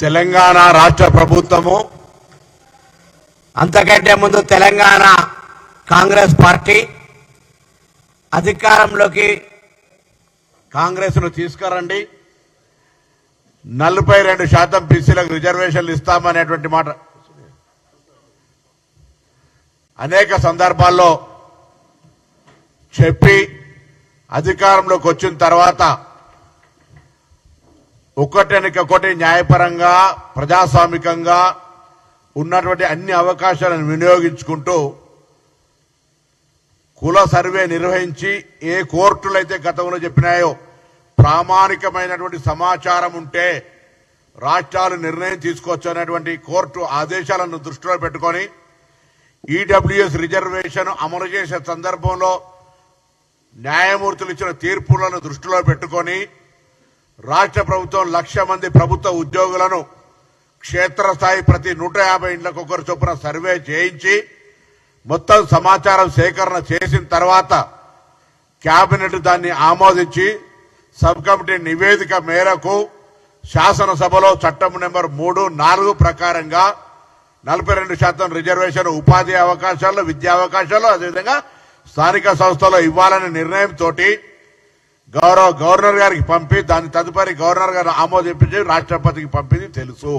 తెలంగాణ రాష్ట్ర ప్రభుత్వము. అంతకంటే ముందు తెలంగాణ కాంగ్రెస్ పార్టీ అధికారంలోకి కాంగ్రెస్ను తీసుకురండి. నలభై రెండు శాతం బీసీలకు రిజర్వేషన్లు ఇస్తామనేటువంటి మాట. అనేక సందర్భాల్లో చెప్పి అధికారంలోకి వచ్చిన తర్వాత ఒకటెనక ఒకటి న్యాయపరంగా ప్రజాస్వామికంగా ఉన్నటువంటి అన్ని అవకాశాలను వినియోగించుకుంటూ కుల సర్వే నిర్వహించి ఏ కోర్టులు అయితే గతంలో చెప్పినాయో ప్రామాణికమైనటువంటి సమాచారం ఉంటే రాష్ట్రాలు నిర్ణయం తీసుకోవచ్చు అనేటువంటి కోర్టు ఆదేశాలను దృష్టిలో పెట్టుకొని ఈడబ్ల్యూఎస్ రిజర్వేషన్ అమలు చేసే సందర్భంలో న్యాయమూర్తులు ఇచ్చిన తీర్పులను దృష్టిలో పెట్టుకొని రాష్ట్ర ప్రభుత్వం లక్ష మంది ప్రభుత్వ ఉద్యోగులను క్షేత్రస్థాయి ప్రతి నూట యాభై ఇండ్లకు ఒకరు చొప్పున సర్వే చేయించి మొత్తం సమాచారం సేకరణ చేసిన తర్వాత కేబినెట్ దాన్ని ఆమోదించి సబ్ కమిటీ నివేదిక మేరకు శాసనసభలో చట్టం నెంబర్ మూడు నాలుగు ప్రకారంగా నలభై రెండు శాతం రిజర్వేషన్ ఉపాధి అవకాశాలు విద్యా అవకాశాలు అదేవిధంగా స్థానిక సంస్థలో ఇవ్వాలనే నిర్ణయంతో గౌరవ గవర్నర్ గారికి పంపి దాని తదుపరి గవర్నర్ గారు ఆమోదింపించి రాష్ట్రపతికి పంపింది తెలుసు.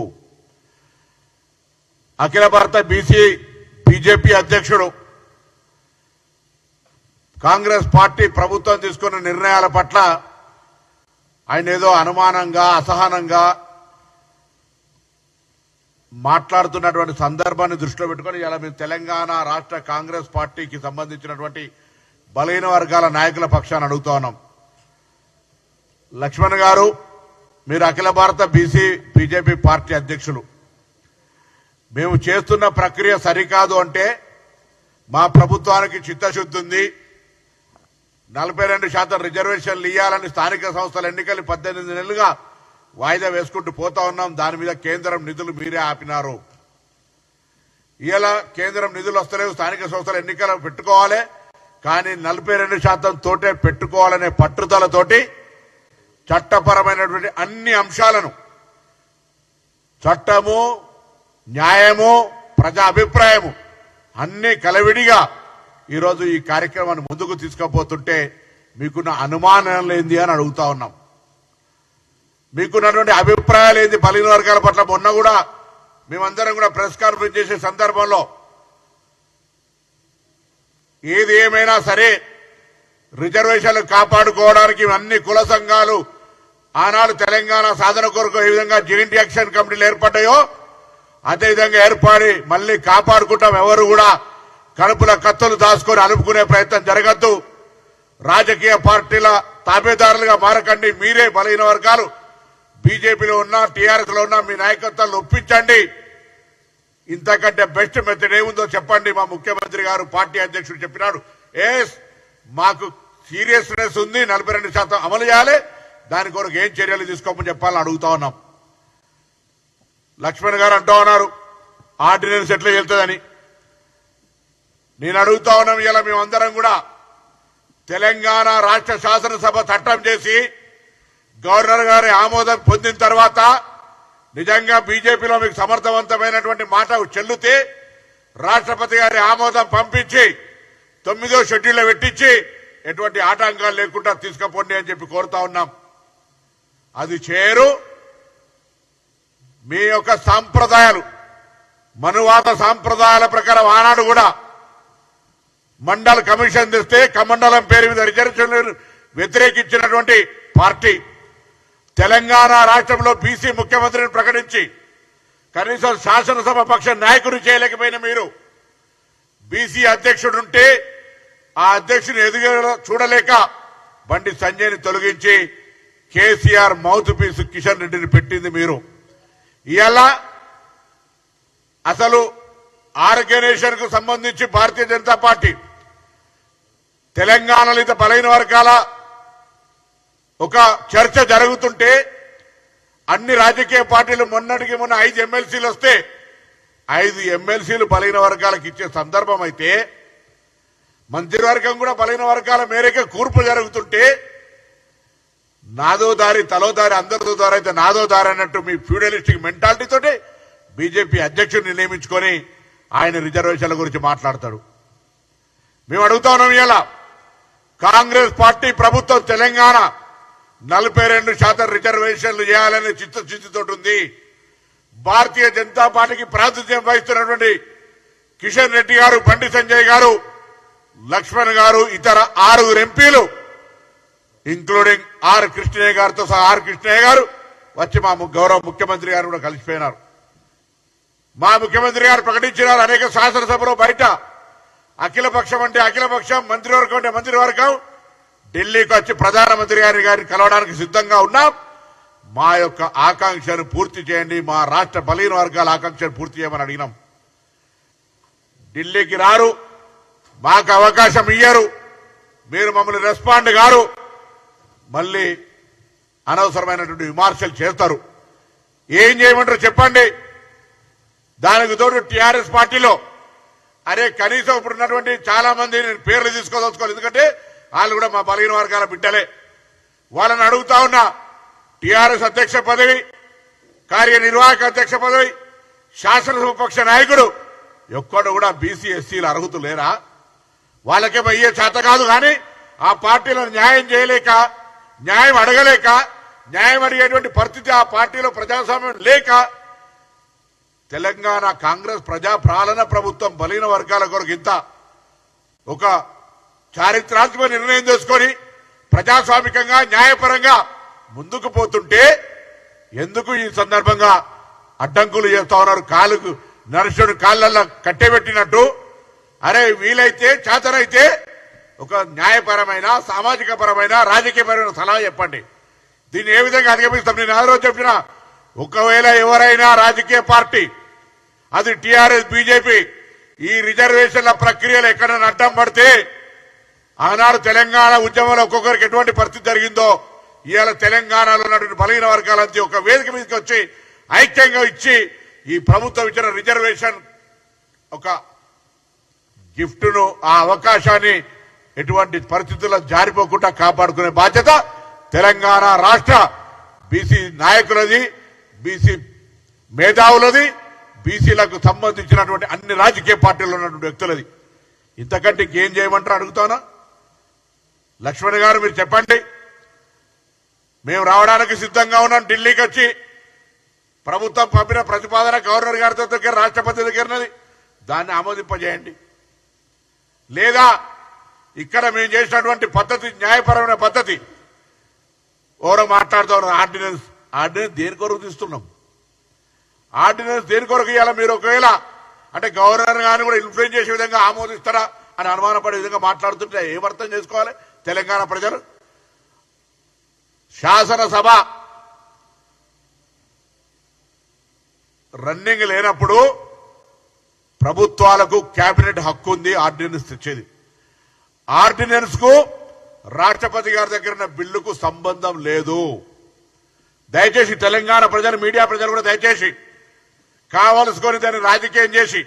అఖిల భారత బీసీ బీజేపీ అధ్యక్షుడు కాంగ్రెస్ పార్టీ ప్రభుత్వం తీసుకున్న నిర్ణయాల పట్ల ఆయన ఏదో అనుమానంగా అసహనంగా మాట్లాడుతున్నటువంటి సందర్భాన్ని దృష్టిలో పెట్టుకొని ఇలా మేము తెలంగాణ రాష్ట్ర కాంగ్రెస్ పార్టీకి సంబంధించినటువంటి బలహీన వర్గాల నాయకుల పక్షాన్ని అడుగుతా ఉన్నాం. లక్ష్మణ్ గారు మీరు అఖిల భారత బీసీ బీజేపీ పార్టీ అధ్యక్షులు. మేము చేస్తున్న ప్రక్రియ సరికాదు అంటే మా ప్రభుత్వానికి చిత్తశుద్ధి ఉంది. నలభై రెండు శాతం రిజర్వేషన్లు ఇవ్వాలని స్థానిక సంస్థల ఎన్నికలు పద్దెనిమిది నెలలుగా వాయిదా వేసుకుంటూ పోతా ఉన్నాం. దాని మీద కేంద్రం నిధులు మీరే ఆపినారు. ఇలా కేంద్రం నిధులు వస్తలేవు స్థానిక సంస్థల ఎన్నికలు పెట్టుకోవాలి. కానీ నలభై రెండు శాతం తోటే పెట్టుకోవాలనే పట్టుదలతోటి చట్టపరమైనటువంటి అన్ని అంశాలను చట్టము న్యాయము ప్రజా అభిప్రాయము అన్ని కలవిడిగా ఈరోజు ఈ కార్యక్రమాన్ని ముందుకు తీసుకుపోతుంటే మీకున్న అనుమానం ఏంది అని అడుగుతా ఉన్నాం. మీకున్నటువంటి అభిప్రాయాలు ఏంది బలిన వర్గాల పట్ల మొన్న కూడా మేమందరం కూడా ప్రెస్ కాన్ఫరెన్స్ చేసే సందర్భంలో ఏది ఏమైనా సరే రిజర్వేషన్లు కాపాడుకోవడానికి అన్ని కుల సంఘాలు ఆనాడు తెలంగాణ సాధన కొరకు ఏ విధంగా జాయింట్ యాక్షన్ కమిటీలు ఏర్పడ్డాయో అదేవిధంగా ఏర్పడి మళ్ళీ కాపాడుకుంటాం ఎవరు కూడా కడుపుల కత్తులు దాచుకొని అనుపుకునే ప్రయత్నం జరగద్దు. రాజకీయ పార్టీల తాబేదారులుగా మారకండి మీరే బలహీన వర్గాలు. బీజేపీలో ఉన్నా టీఆర్ఎస్లో ఉన్నా మీ నాయకత్వాన్ని ఒప్పించండి. ఇంతకంటే బెస్ట్ మెథడ్ ఏముందో చెప్పండి మా ముఖ్యమంత్రి గారు పార్టీ అధ్యక్షుడు చెప్పినాడు. ఎస్ మాకు సీరియస్నెస్ ఉంది నలభై రెండు శాతం అమలు చేయాలి. దాని కొరకు ఏం చర్యలు తీసుకోమని చెప్పాలని అడుగుతా ఉన్నాం. లక్ష్మణ్ గారు అంటూ ఉన్నారు ఆర్డినెన్స్ ఎట్లా వెళ్తుందని. నేను అడుగుతా ఉన్నాం ఇలా మేమందరం కూడా తెలంగాణ రాష్ట్ర శాసనసభ చట్టం చేసి గవర్నర్ గారి ఆమోదం పొందిన తర్వాత నిజంగా బీజేపీలో మీకు సమర్థవంతమైనటువంటి మాట చెల్లితే రాష్ట్రపతి గారి ఆమోదం పంపించి తొమ్మిదో షెడ్యూల్లో పెట్టించి ఎటువంటి ఆటంకాలు లేకుండా తీసుకుపోండి అని చెప్పి కోరుతా ఉన్నాం. అది చేరు. మీ యొక్క సాంప్రదాయాలు మనువాత సాంప్రదాయాల ప్రకారం ఆనాడు కూడా మండల కమిషన్ తెస్తే కమండలం పేరు మీద రిజర్వేషన్ వ్యతిరేకించినటువంటి పార్టీ తెలంగాణ రాష్ట్రంలో బీసీ ముఖ్యమంత్రిని ప్రకటించి కనీసం శాసనసభ పక్ష నాయకుడు చేయలేకపోయిన మీరు బీసీ అధ్యక్షుడుంటే ఆ అధ్యక్షుని ఎదుగు చూడలేక బండి సంజయ్ని తొలగించి కేసీఆర్ మౌత్ పీస్ కిషన్ రెడ్డిని పెట్టింది మీరు. ఇలా అసలు ఆర్గనైజేషన్కు సంబంధించి భారతీయ జనతా పార్టీ తెలంగాణలో ఇంత బలైన వర్గాల ఒక చర్చ జరుగుతుంటే అన్ని రాజకీయ పార్టీలు మొన్నటికి మొన్న ఐదు ఎమ్మెల్సీలు వస్తే ఐదు ఎమ్మెల్సీలు బలైన వర్గాలకు ఇచ్చే సందర్భం అయితే మంత్రివర్గం కూడా బలైన వర్గాల మేరకే కూర్పు జరుగుతుంటే నాదో దారి తలో దారి అందరితో దారి అయితే నాదో దారి అన్నట్టు మీ ఫ్యూడలిస్టిక్ మెంటాలిటీ తోటి బీజేపీ అధ్యక్షుడిని నియమించుకొని ఆయన రిజర్వేషన్ల గురించి మాట్లాడతాడు. మేము అడుగుతా ఉన్నాం ఇలా కాంగ్రెస్ పార్టీ ప్రభుత్వం తెలంగాణ నలభై రెండు శాతం రిజర్వేషన్లు చేయాలనే చిత్తశుద్ధితో ఉంది. భారతీయ జనతా పార్టీకి ప్రాతినిధ్యం వహిస్తున్నటువంటి కిషన్ రెడ్డి గారు బండి సంజయ్ గారు లక్ష్మణ్ గారు ఇతర ఆరుగురు ఎంపీలు ఇంక్లూడింగ్ ఆర్ కృష్ణయ్య గారితో సహా ఆర్ కృష్ణయ్య గారు వచ్చి మా గౌరవ ముఖ్యమంత్రి గారు కూడా కలిసిపోయినారు. మా ముఖ్యమంత్రి గారు ప్రకటించినారు. అనేక శాసనసభలో బయట అఖిలపక్షం అంటే అఖిలపక్షం మంత్రివర్గం అంటే మంత్రివర్గం ఢిల్లీకి వచ్చి ప్రధానమంత్రి గారి గారిని కలవడానికి సిద్ధంగా ఉన్నాం. మా యొక్క ఆకాంక్షను పూర్తి చేయండి. మా రాష్ట్ర బలహీన వర్గాల ఆకాంక్షను పూర్తి చేయమని అడిగినాం. ఢిల్లీకి రారు. మాకు అవకాశం ఇయ్యరు. మీరు మమ్మల్ని రెస్పాండ్ గారు మళ్ళీ అనవసరమైనటువంటి విమర్శలు చేస్తారు. ఏం చేయమంటారు చెప్పండి. దానికి తోడు టిఆర్ఎస్ పార్టీలో అరే కనీసం ఇప్పుడు ఉన్నటువంటి చాలా మంది నేను పేర్లు తీసుకోదలుచుకోవాలి ఎందుకంటే వాళ్ళు కూడా మా బలహీన వర్గాల బిడ్డలే. వాళ్ళని అడుగుతా ఉన్నా టిఆర్ఎస్ అధ్యక్ష పదవి కార్యనిర్వాహక అధ్యక్ష పదవి శాసనసభ పక్ష నాయకుడు ఎక్కడ కూడా బీసీ ఎస్సీలు అర్హత లేరా? వాళ్ళకేమో అయ్యే చేత కాదు కానీ ఆ పార్టీలను న్యాయం చేయలేక న్యాయం అడగలేక న్యాయం అడిగేటువంటి పరిస్థితి ఆ పార్టీలో ప్రజాస్వామ్యం లేక తెలంగాణ కాంగ్రెస్ ప్రజా పాలన ప్రభుత్వం బలిన వర్గాల కొరకు ఇంత ఒక చారిత్రాత్మక నిర్ణయం తీసుకొని ప్రజాస్వామికంగా న్యాయపరంగా ముందుకు పోతుంటే ఎందుకు ఈ సందర్భంగా అడ్డంకులు చేస్తా ఉన్నారు? కాలుకు నరసుడు కాళ్ళల్లో కట్టెబెట్టినట్టు అరే వీలైతే చేతనైతే ఒక న్యాయపరమైన సామాజిక పరమైన రాజకీయపరమైన సలహా చెప్పండి. దీన్ని ఏ విధంగా అధిగమిస్తాం? నేను ఆ రోజు చెప్పిన ఒకవేళ ఎవరైనా రాజకీయ పార్టీ అది టిఆర్ఎస్ బీజేపీ ఈ రిజర్వేషన్ల ప్రక్రియలు ఎక్కడైనా అడ్డం పడితే ఆనాడు తెలంగాణ ఉద్యమంలో ఒక్కొక్కరికి ఎటువంటి పరిస్థితి జరిగిందో ఇవాళ తెలంగాణలో ఉన్నటువంటి బలహీన వర్గాలంతా ఒక వేదిక మీదకి వచ్చి ఐక్యంగా ఇచ్చి ఈ ప్రభుత్వం ఇచ్చిన రిజర్వేషన్ ఒక గిఫ్ట్ను ఆ అవకాశాన్ని ఎటువంటి పరిస్థితుల్లో జారిపోకుండా కాపాడుకునే బాధ్యత తెలంగాణ రాష్ట్ర బీసీ నాయకులది బీసీ మేధావులది బీసీలకు సంబంధించినటువంటి అన్ని రాజకీయ పార్టీలు ఉన్నటువంటి వ్యక్తులది. ఇంతకంటే ఇంకేం చేయమంటారు అడుగుతానా? లక్ష్మణ్ గారు మీరు చెప్పండి. మేము రావడానికి సిద్ధంగా ఉన్నాం ఢిల్లీకి వచ్చి. ప్రభుత్వం పంపిన ప్రతిపాదన గవర్నర్ గారితో దగ్గర రాష్ట్రపతి దగ్గరనది దాన్ని ఆమోదింపజేయండి. లేదా ఇక్కడ మేము చేసినటువంటి పద్ధతి న్యాయపరమైన పద్ధతి. ఎవరో మాట్లాడుతూ ఆర్డినెన్స్. ఆర్డినెన్స్ దేని కొరకు తీస్తున్నాం? ఆర్డినెన్స్ దేని కొరకు ఇవ్వాలి మీరు ఒకవేళ? అంటే గవర్నర్ గారిని కూడా ఇన్ఫ్లుయెన్స్ చేసే విధంగా ఆమోదిస్తారా అని అనుమానపడే విధంగా మాట్లాడుతుంటే ఏమర్థం చేసుకోవాలి? తెలంగాణ ప్రజలు? శాసనసభ రన్నింగ్ లేనప్పుడు ప్రభుత్వాలకు కేబినెట్ హక్కు ఉంది ఆర్డినెన్స్ తెచ్చేది. ఆర్డినెన్స్కు రాష్ట్రపతి గారి దగ్గర ఉన్న బిల్లుకు సంబంధం లేదు. దయచేసి తెలంగాణ ప్రజలు మీడియా ప్రజలు కూడా దయచేసి కావలసుకొని దాన్ని రాజకీయం చేసి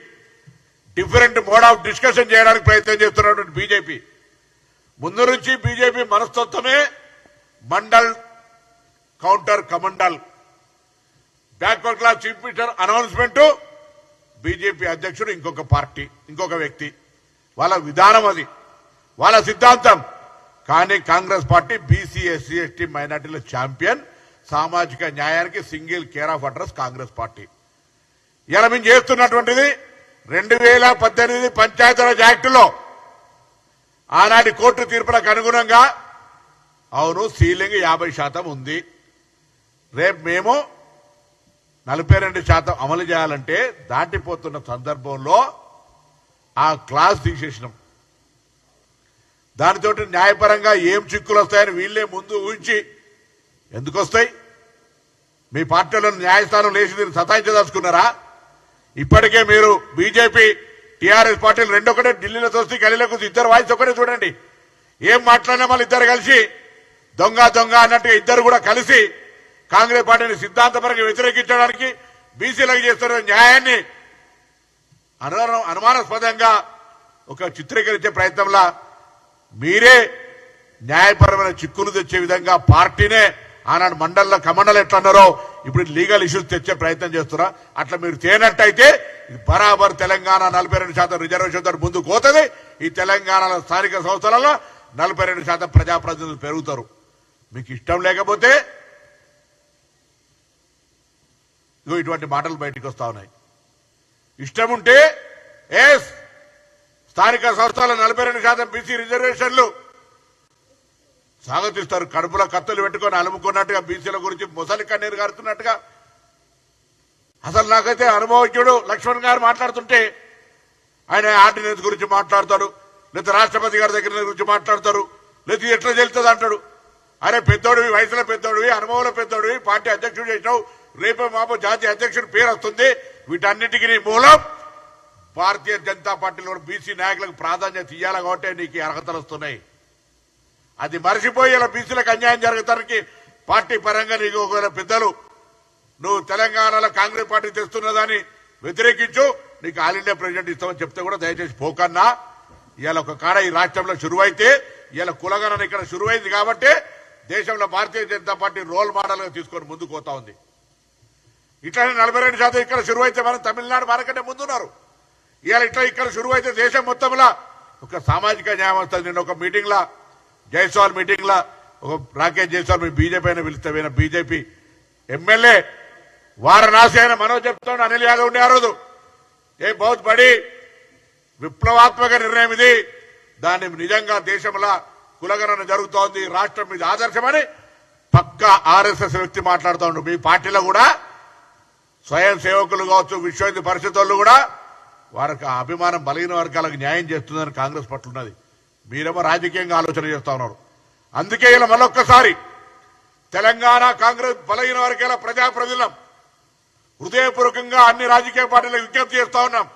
డిఫరెంట్ మోడ్ ఆఫ్ డిస్కషన్ చేయడానికి ప్రయత్నం చేస్తున్నటువంటి బీజేపీ. ముందు నుంచి BJP మనస్తత్వమే Mandal counter Kamandal. Backward class chief minister announcement BJP అధ్యక్షుడు ఇంకొక పార్టీ ఇంకొక వ్యక్తి. వాళ్ళ విధానం అది. వాళ్ళ సిద్ధాంతం. కానీ Congress party BC SC ST మైనార్టీల ఛాంపియన్ సామాజిక న్యాయానికి single care of address Congress party. ఇలా మేము చేస్తున్నటువంటిది రెండు వేల పద్దెనిమిది పంచాయతీరాజ్ యాక్టులో ఆనాటి కోర్టు తీర్పులకు అనుగుణంగా అవును సీలింగ్ యాభై శాతం ఉంది. రేపు మేము నలభై రెండు శాతం అమలు చేయాలంటే దాటిపోతున్న సందర్భంలో ఆ క్లాస్ తీసేసినాం. దానితో న్యాయపరంగా ఏం చిక్కులు వస్తాయని వీళ్ళే ముందు ఊహించి ఎందుకు వస్తాయి మీ పార్టీలో న్యాయస్థానం లేచి దీన్ని సతాయించదలుచుకున్నారా? ఇప్పటికే మీరు బీజేపీ టీఆర్ఎస్ పార్టీలు రెండొకటే ఢిల్లీలో చూస్తే గలీలో కూర్చొని ఇద్దరు వాయిస్ ఒకటే చూడండి. ఏం మాట్లాడినా మళ్ళీ ఇద్దరు కలిసి దొంగ దొంగ అన్నట్టుగా ఇద్దరు కూడా కలిసి కాంగ్రెస్ పార్టీని సిద్ధాంతపరంగా వ్యతిరేకించడానికి బీసీలకు చేస్తున్న న్యాయాన్ని అనుమానం అనుమానాస్పదంగా ఒక చిత్రీకరించే ప్రయత్నంలో మీరే న్యాయపరమైన చిక్కులు తెచ్చే విధంగా పార్టీనే ఆనాడు మండల్లో కమండలు ఎట్లన్నారో ఇప్పుడు లీగల్ ఇష్యూస్ తెచ్చే ప్రయత్నం చేస్తున్నా. అట్లా మీరు తేనట్టయితే బరాబర్ తెలంగాణ నలభై రెండు శాతం రిజర్వేషన్తో ముందుకు పోతుంది. ఈ తెలంగాణలో స్థానిక సంస్థలలో నలభై రెండు శాతం ప్రజాప్రతినిధులు పెరుగుతారు. మీకు ఇష్టం లేకపోతే ఇగో ఇటువంటి మాటలు బయటకు వస్తా ఉన్నాయి. ఇష్టం ఉంటే ఎస్ స్థానిక సంస్థల నలభై రెండు శాతం బీసీ రిజర్వేషన్లు. స్వాగతిస్తారు కడుపులో కత్తులు పెట్టుకొని అలుముకున్నట్టుగా బీసీల గురించి ముసలి కన్నీరు గారుతున్నట్టుగా. అసలు నాకైతే అనుభవజ్ఞుడు లక్ష్మణ్ గారు మాట్లాడుతుంటే ఆయన ఆర్డినెన్స్ గురించి మాట్లాడతాడు. లేదా రాష్ట్రపతి గారి దగ్గర గురించి మాట్లాడతారు లేదా ఎట్లా తెలుస్తుంది అంటాడు. అరే పెద్దోడివి వయసులో పెద్దోడివి అనుభవంలో పెద్దోడివి పార్టీ అధ్యక్షుడు చేసినావు. రేపే మాపు జాతీయ అధ్యక్షుడి పేరు వస్తుంది. వీటన్నిటికీ మూలం భారతీయ జనతా పార్టీలో బీసీ నాయకులకు ప్రాధాన్యత ఇవ్వాలి కాబట్టి నీకు అర్హతలు వస్తున్నాయి. అది మర్చిపోయి ఇలా బీసీలకు అన్యాయం జరగటానికి పార్టీ పరంగా నీకు ఒకవేళ పెద్దలు నువ్వు తెలంగాణలో కాంగ్రెస్ పార్టీ తెస్తున్నదాన్ని వ్యతిరేకించు నీకు ఆల్ ఇండియా ప్రెసిడెంట్ ఇస్తామని చెప్తే కూడా దయచేసి పోకన్నా. ఇవాళ ఒక కాడ ఈ రాష్ట్రంలో శురువైతే ఇవాళ కులగణన ఇక్కడ శురువైంది కాబట్టి దేశంలో భారతీయ జనతా పార్టీ రోల్ మోడల్గా తీసుకొని ముందుకు పోతా ఉంది. ఇట్లానే నలభై రెండు శాతం ఇక్కడ శురువైతే మనం తమిళనాడు మనకంటే ముందున్నారు. ఇవాళ ఇట్లా ఇక్కడ శురువైతే దేశం మొత్తంలో ఒక సామాజిక న్యాయం వస్తుంది. నిన్న ఒక మీటింగ్ లా జైస్వాల్ మీటింగ్ లా ఒక రాకేష్ జైస్వాల్ మీ బీజేపీ అయినా పిలుస్తావైనా బీజేపీ ఎమ్మెల్యే వారణాసి అయిన మనోజ్ చెప్తాడు అనిల్ యాదవ్ ఉండే ఆ రోజు. ఏ బహుత్ బడి విప్లవాత్మక నిర్ణయం ఇది. దాన్ని నిజంగా దేశంలో కులగణన జరుగుతోంది. రాష్ట్రం మీద ఆదర్శమని పక్క ఆర్ఎస్ఎస్ వ్యక్తి మాట్లాడుతూ మీ పార్టీలో కూడా స్వయం సేవకులు కావచ్చు విశ్వ పరిస్థితుల్లో పరిషత్ కూడా వారికి ఆ అభిమానం బలహీన వర్గాలకు న్యాయం చేస్తుందని కాంగ్రెస్ పట్ల ఉన్నది. మీరేమో రాజకీయంగా ఆలోచన చేస్తా ఉన్నారు. అందుకే ఇలా మరొక్కసారి తెలంగాణ కాంగ్రెస్ బలహీన వర్గాల ప్రజాప్రతినిధులం హృదయపూర్వకంగా అన్ని రాజకీయ పార్టీలకు విజ్ఞప్తి చేస్తా ఉన్నాం.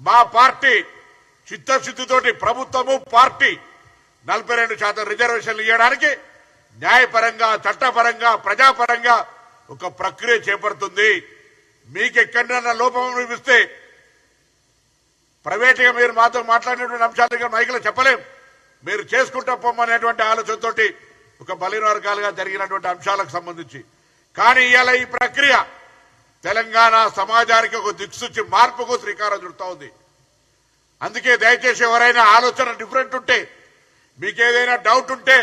మా పార్టీ చిత్తశుద్ధితోటి ప్రభుత్వము పార్టీ నలభై రెండు శాతం రిజర్వేషన్లు ఇవ్వడానికి న్యాయపరంగా చట్టపరంగా ప్రజాపరంగా ఒక ప్రక్రియ చేపడుతుంది. మీకు ఎక్కడైనా లోపం అనిపిస్తే ప్రైవేట్గా మీరు మాతో మాట్లాడినటువంటి అంశాలు దగ్గర మైకులో చెప్పలేం. మీరు చేసుకుంటా పొమ్మనేటువంటి ఆలోచనతోటి ఒక బలిన వర్గాలుగా జరిగినటువంటి అంశాలకు సంబంధించి. కానీ ఇవాళ ఈ ప్రక్రియ తెలంగాణ సమాజానికి ఒక దిక్సూచి మార్పుకు శ్రీకారం చుడతా ఉంది. అందుకే దయచేసి ఎవరైనా ఆలోచన డిఫరెంట్ ఉంటే మీకు ఏదైనా డౌట్ ఉంటే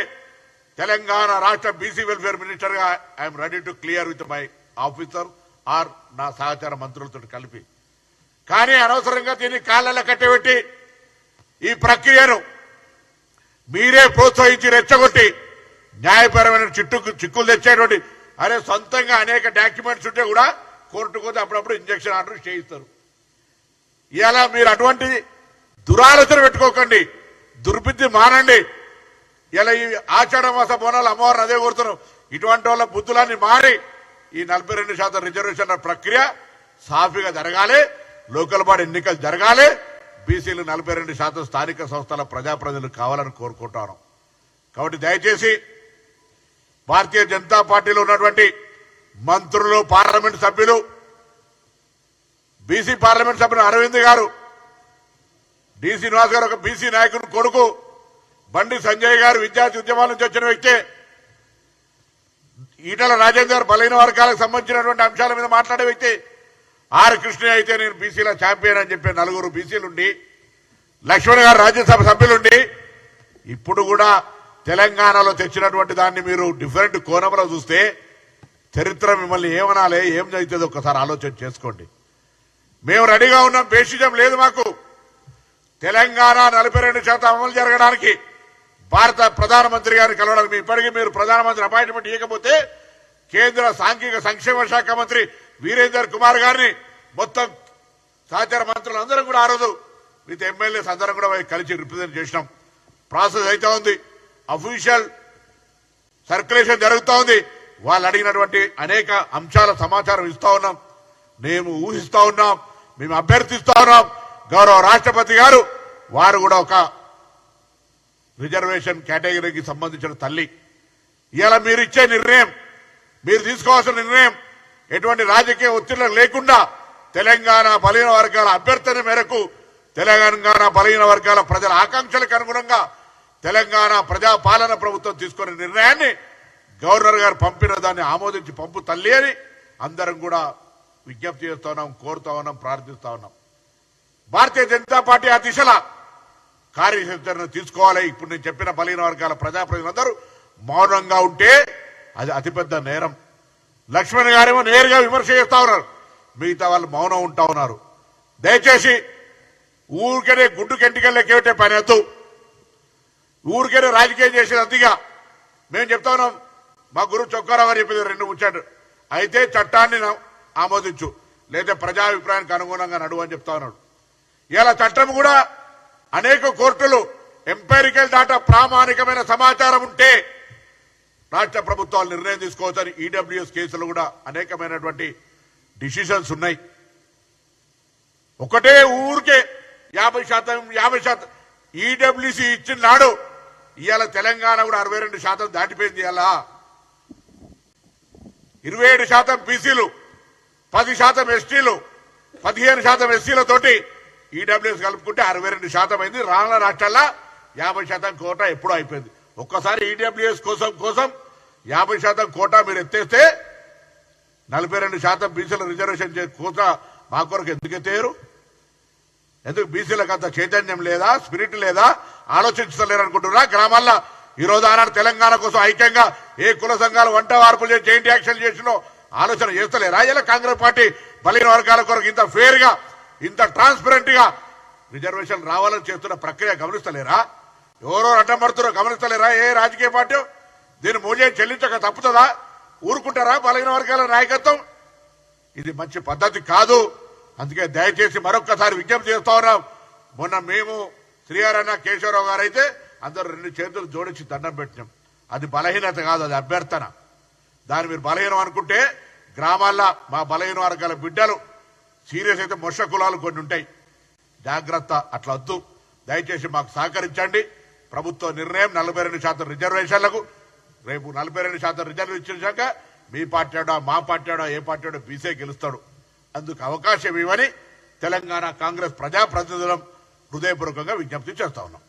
తెలంగాణ రాష్ట్ర బీసీ వెల్ఫేర్ మినిస్టర్గా I'm ready to clear with my officer or నా సహచార మంత్రులతో కలిపి కానీ అనవసరంగా దీన్ని కాళ్ళలో కట్టబెట్టి ఈ ప్రక్రియను మీరే ప్రోత్సహించి రెచ్చగొట్టి న్యాయపరమైన చిట్టు చిక్కులు తెచ్చేటువంటి అరే సొంతంగా అనేక డాక్యుమెంట్స్ ఉంటే కూడా కోర్టుకు అప్పుడప్పుడు ఇంజక్షన్ ఆర్డర్ చేయిస్తారు. ఇలా మీరు అటువంటి దురాలోచన పెట్టుకోకండి దుర్బుద్ధి మానండి. ఇలా ఈ ఆషాఢ మాస బోనాలు అమ్మవారిని అదే కోరుతున్నాం. ఇటువంటి వాళ్ళ బుద్ధులన్నీ మారి ఈ నలభై రెండు శాతం రిజర్వేషన్ల ప్రక్రియ సాఫీగా జరగాలి. లోకల్ బాడీ ఎన్నికలు జరగాలి. బీసీలు నలభై రెండు శాతం స్థానిక సంస్థల ప్రజాప్రతినిధులు కావాలని కోరుకుంటాను. కాబట్టి దయచేసి భారతీయ జనతా పార్టీలో ఉన్నటువంటి మంత్రులు పార్లమెంట్ సభ్యులు బీసీ పార్లమెంట్ సభ్యులు అరవింద్ గారు డి శ్రీనివాస్ గారు ఒక బీసీ నాయకుడు కొడుకు బండి సంజయ్ గారు విద్యార్థి ఉద్యమాల నుంచి వచ్చిన వ్యక్తే ఈటల రాజేందర్ బలైన వర్గాలకు సంబంధించినటువంటి అంశాల మీద మాట్లాడే వ్యక్తి ఆర్ కృష్ణ అయితే నేను బీసీల ఛాంపియన్ అని చెప్పి నలుగురు బీసీలుండి లక్ష్మణ్ గారు రాజ్యసభ సభ్యులుండి ఇప్పుడు కూడా తెలంగాణలో తెచ్చినటువంటి దాన్ని మీరు డిఫరెంట్ కోణంలో చూస్తే చరిత్ర మిమ్మల్ని ఏమనాలి ఏం జరుగుతుందో ఒకసారి ఆలోచన చేసుకోండి. మేము రెడీగా ఉన్నాం బేసిజం లేదు మాకు. తెలంగాణ నలభై రెండు శాతం అమలు జరగడానికి భారత ప్రధానమంత్రి గారిని కలవడానికి ఇప్పటికీ మీరు ప్రధానమంత్రి అపాయింట్మెంట్ ఇవ్వకపోతే కేంద్ర సాంఘిక సంక్షేమ శాఖ మంత్రి వీరేందర్ కుమార్ గారిని మొత్తం సహచార మంత్రులు అందరం కూడా ఆ రోజు విత్ ఎమ్మెల్యేస్ అందరం కూడా కలిసి రిప్రజెంట్ చేసినాం. ప్రాసెస్ అయితే ఉంది. అఫీషియల్ సర్క్యులేషన్ జరుగుతూ ఉంది. వాళ్ళు అడిగినటువంటి అనేక అంశాల సమాచారం ఇస్తా ఉన్నాం. మేము ఊహిస్తా ఉన్నాం. మేము అభ్యర్థిస్తా ఉన్నాం. గౌరవ రాష్ట్రపతి గారు వారు కూడా ఒక రిజర్వేషన్ కేటగిరీకి సంబంధించిన తల్లి. ఇలా మీరు ఇచ్చే నిర్ణయం మీరు తీసుకోవాల్సిన నిర్ణయం ఎటువంటి రాజకీయ ఒత్తిళ్ళు లేకుండా తెలంగాణ బలహీన వర్గాల అభ్యర్థన మేరకు తెలంగాణ బలహీన వర్గాల ప్రజల ఆకాంక్షలకు అనుగుణంగా తెలంగాణ ప్రజా పాలన ప్రభుత్వం తీసుకునే నిర్ణయాన్ని గవర్నర్ గారు పంపిన దాన్ని ఆమోదించి పంపు తల్లి అని అందరం కూడా విజ్ఞప్తి చేస్తా ఉన్నాం కోరుతా ఉన్నాం ప్రార్థిస్తా ఉన్నాం. భారతీయ జనతా పార్టీ ఆ దిశలా కార్యాచరణ తీసుకోవాలి. ఇప్పుడు నేను చెప్పిన బలహీన వర్గాల ప్రజాప్రతినిధులందరూ మౌనంగా ఉంటే అది అతిపెద్ద నేరం. లక్ష్మణ్ గారేమో నేరుగా విమర్శ చేస్తా ఉన్నారు. మిగతా వాళ్ళు మౌనం ఉంటా ఉన్నారు. దయచేసి ఊరికనే గుడ్డు కెంటికెళ్ళకేమిటే పని వద్దు. ఊరికనే రాజకీయం చేసేది అతిగా మేము చెప్తా ఉన్నాం. మా గురువు చొక్కారావు అని చెప్పింది రెండు ముచ్చాడు అయితే చట్టాన్ని ఆమోదించు. లేదా ప్రజాభిప్రాయానికి అనుగుణంగా నడువు అని చెప్తా ఉన్నాడు. ఇలా చట్టం కూడా అనేక కోర్టులు ఎంపైరికల్ డాటా ప్రామాణికమైన సమాచారం ఉంటే రాష్ట్ర ప్రభుత్వాలు నిర్ణయం తీసుకోవచ్చని ఈడబ్ల్యూఎస్ కేసులు కూడా అనేకమైనటువంటి డిసిషన్స్ ఉన్నాయి. ఒకటే ఊరికే యాభై శాతం యాభై శాతం ఈడబ్ల్యూసి ఇచ్చిన నాడు ఇవాళ తెలంగాణ కూడా అరవై రెండు శాతం దాటిపోయింది ఇలా ఇరవై ఏడు శాతం బీసీలు పది శాతం ఎస్టీలు పదిహేను శాతం ఎస్సీలతోటి ఈడబ్ల్యూఎస్ కలుపుకుంటే అరవై రెండు శాతం అయింది. రానున్న రాష్ట్రాల్లో యాభై శాతం కోట ఎప్పుడూ అయిపోయింది. ఒక్కసారి ఈడబ్ల్యూఎస్ కోసం కోసం యాభై శాతం కోటా మీరు ఎత్తేస్తే నలభై రెండు శాతం బీసీల రిజర్వేషన్ చే- కోటా మా కొరకు ఎందుకు ఎత్తేయరు? ఎందుకు బీసీలకు అంత చైతన్యం లేదా స్పిరిట్ లేదా? ఆలోచించలేరు అనుకుంటున్నా గ్రామాల్లో ఈ రోజు ఆనాడు తెలంగాణ కోసం ఐక్యంగా ఏ కుల సంఘాలు వంట వార్పులు చేసి జైంట్ యాక్షన్ చేసినో ఆలోచన చేస్తలేరా? ఇలా కాంగ్రెస్ పార్టీ బలహీన వర్గాల కొరకు ఇంత ఫేర్గా ఇంత ట్రాన్స్పరెంట్గా రిజర్వేషన్ రావాలని చేస్తున్న ప్రక్రియ గమనిస్తలేరా? ఎవరో అడ్డం పడుతున్నారో గమనిస్తలేరా? ఏ రాజకీయ పార్టీ దీని మూల్యం చెల్లించక తప్పుతుందా? ఊరుకుంటారా బలహీన వర్గాల నాయకత్వం? ఇది మంచి పద్ధతి కాదు. అందుకే దయచేసి మరొక్కసారి విజ్ఞప్తి చేస్తా ఉన్నాం. మొన్న మేము శ్రీహరణ కేశవరావు గారు అయితే అందరూ రెండు చేతులు జోడించి దండం పెట్టినాం. అది బలహీనత కాదు అది అభ్యర్థన. దాన్ని మీరు బలహీనం అనుకుంటే గ్రామాల్లో మా బలహీన వర్గాల బిడ్డలు సీరియస్ అయితే మొష కులాలు కొన్ని ఉంటాయి. జాగ్రత్త అట్లా వద్దు. దయచేసి మాకు సహకరించండి. ప్రభుత్వ నిర్ణయం నలభై రెండు శాతం రిజర్వేషన్లకు రేపు నలభై రెండు శాతం రిజర్వ్ ఇచ్చాక మీ పార్టీడో మా పార్టీడో ఏ పార్టీడో బీసే గెలుస్తాడు. అందుకు అవకాశం ఇవ్వని తెలంగాణ కాంగ్రెస్ ప్రజాప్రతినిధులం హృదయపూర్వకంగా విజ్ఞప్తి చేస్తా ఉన్నాం.